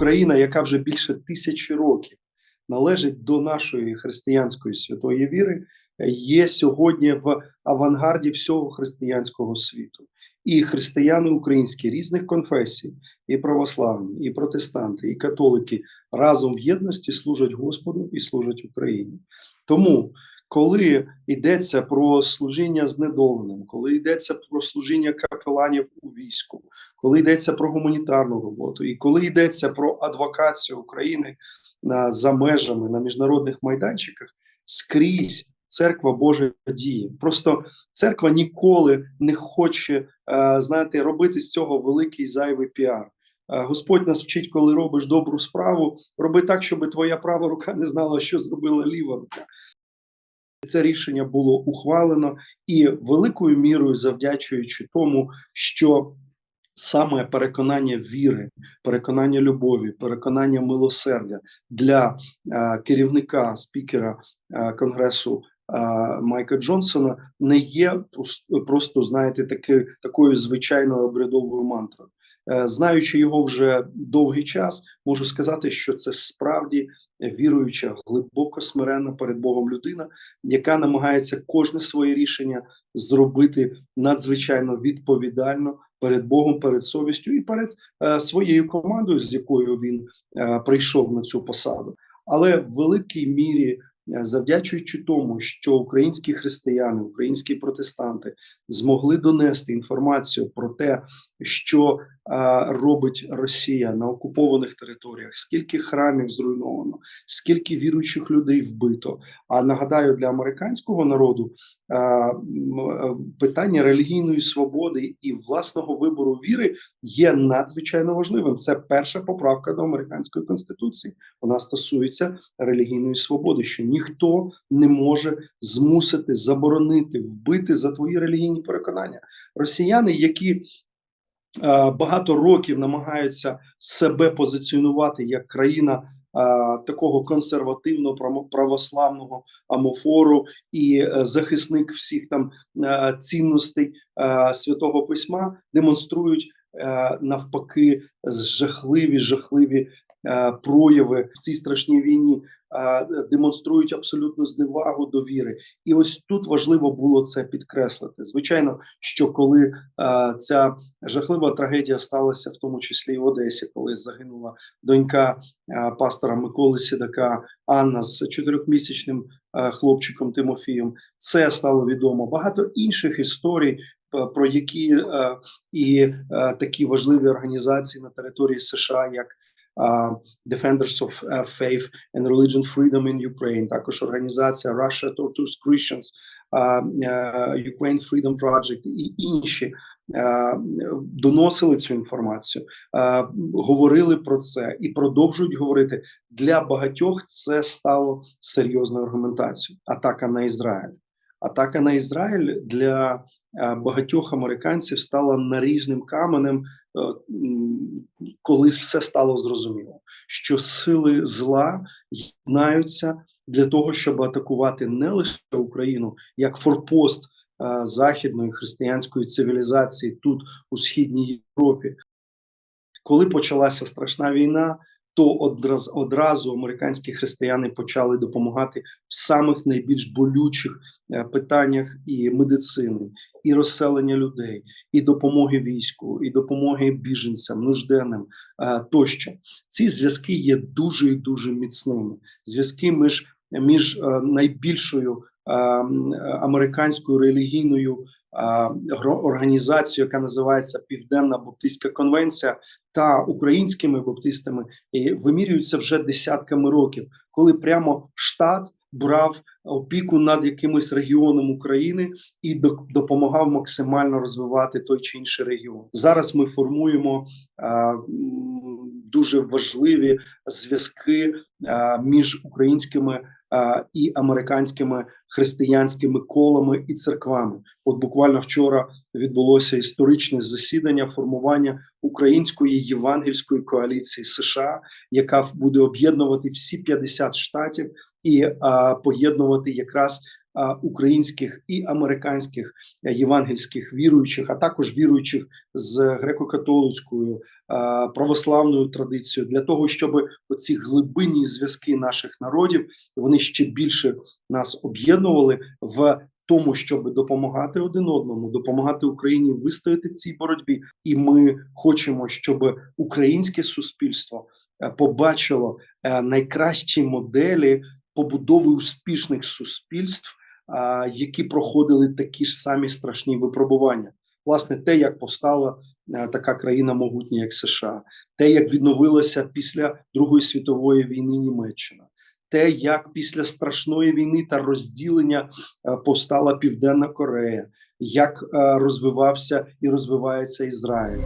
Україна, яка вже більше тисячі років належить до нашої християнської святої віри, є сьогодні в авангарді всього християнського світу. І християни українські різних конфесій, і православні, і протестанти, і католики разом в єдності служать Господу і служать Україні. Тому, коли йдеться про служіння знедоленим, коли йдеться про служіння капеланів у війську, коли йдеться про гуманітарну роботу, і коли йдеться про адвокацію України на за межами на міжнародних майданчиках, скрізь церква Божа діє. Просто церква ніколи не хоче е, знаєте, робити з цього великий зайвий піар. Е, Господь нас вчить, коли робиш добру справу, роби так, щоб твоя права рука не знала, що зробила ліва рука. Це рішення було ухвалено і великою мірою завдячуючи тому, що саме переконання віри, переконання любові, переконання милосердя для е, керівника спікера е, конгресу Майка Джонсона не є просто, знаєте, таки, такою звичайною обрядовою мантрою. Е, знаючи його вже довгий час, можу сказати, що це справді віруюча, глибоко смиренна перед Богом людина, яка намагається кожне своє рішення зробити надзвичайно відповідально перед Богом, перед совістю і перед е, своєю командою, з якою він е, прийшов на цю посаду. Але в великій мірі завдячуючи тому, що українські християни, українські протестанти змогли донести інформацію про те, що робить Росія на окупованих територіях, скільки храмів зруйновано, скільки віруючих людей вбито. А нагадаю, для американського народу питання релігійної свободи і власного вибору віри є надзвичайно важливим. Це перша поправка до американської конституції. Вона стосується релігійної свободи, що ніхто не може змусити заборонити вбити за твої релігійні переконання. Росіяни, які багато років намагаються себе позиціонувати як країна. Такого консервативного православного амофору і е, захисник всіх там е, цінностей е, святого письма демонструють навпаки жахливі жахливі Е, прояви в цій страшній війні е, демонструють абсолютну зневагу до віри, і ось тут важливо було це підкреслити. Звичайно, що коли е, ця жахлива трагедія сталася, в тому числі і в Одесі, коли загинула донька пастора Миколи Сідака Анна з чотирьохмісячним хлопчиком Тимофієм, це стало відомо. Багато інших історій. Про які е, і е, такі важливі організації на території США, як uh, Defenders of uh, Faith and Religion Freedom in Ukraine, також організація Russia Tortures Christians, uh, uh, Ukraine Freedom Project і інші. Доносили цю інформацію, говорили про це і продовжують говорити для багатьох. Це стало серйозною аргументацією. Атака на Ізраїль. Атака на Ізраїль для багатьох американців стала наріжним каменем Е, коли все стало зрозуміло, що сили зла єднаються для того, щоб атакувати не лише Україну як форпост е, західної християнської цивілізації тут у східній Європі. Коли почалася страшна війна, то одразу, одразу американські християни почали допомагати в самих найбільш болючих е, питаннях і медицини, і розселення людей, і допомоги війську, і допомоги біженцям, нужденним е, тощо. Ці зв'язки є дуже і дуже міцними. Зв'язки між між е, найбільшою американською релігійною організацію, яка називається Південна Баптистська конвенція, та українськими баптистами вимірюються вже десятками років, коли прямо штат брав опіку над якимось регіоном України і допомагав максимально розвивати той чи інший регіон. Зараз ми формуємо а, дуже важливі зв'язки між українськими і американськими християнськими колами і церквами. От буквально вчора відбулося історичне засідання формування української євангельської коаліції США, яка буде об'єднувати всі 50 штатів і а, поєднувати якраз а, українських і американських е, євангельських віруючих, а також віруючих з греко-католицькою православною традицією, для того, щоб оці глибинні зв'язки наших народів вони ще більше нас об'єднували в тому, щоб допомагати один одному, допомагати Україні вистояти в цій боротьбі. І ми хочемо, щоб українське суспільство е, побачило е, найкращі моделі побудови успішних суспільств, які проходили такі ж самі страшні випробування. Власне, те, як повстала е, така країна могутня, як США, те, як відновилася після Другої світової війни Німеччина, те, як після страшної війни та розділення е, повстала Південна Корея, як е, розвивався і розвивається Ізраїль.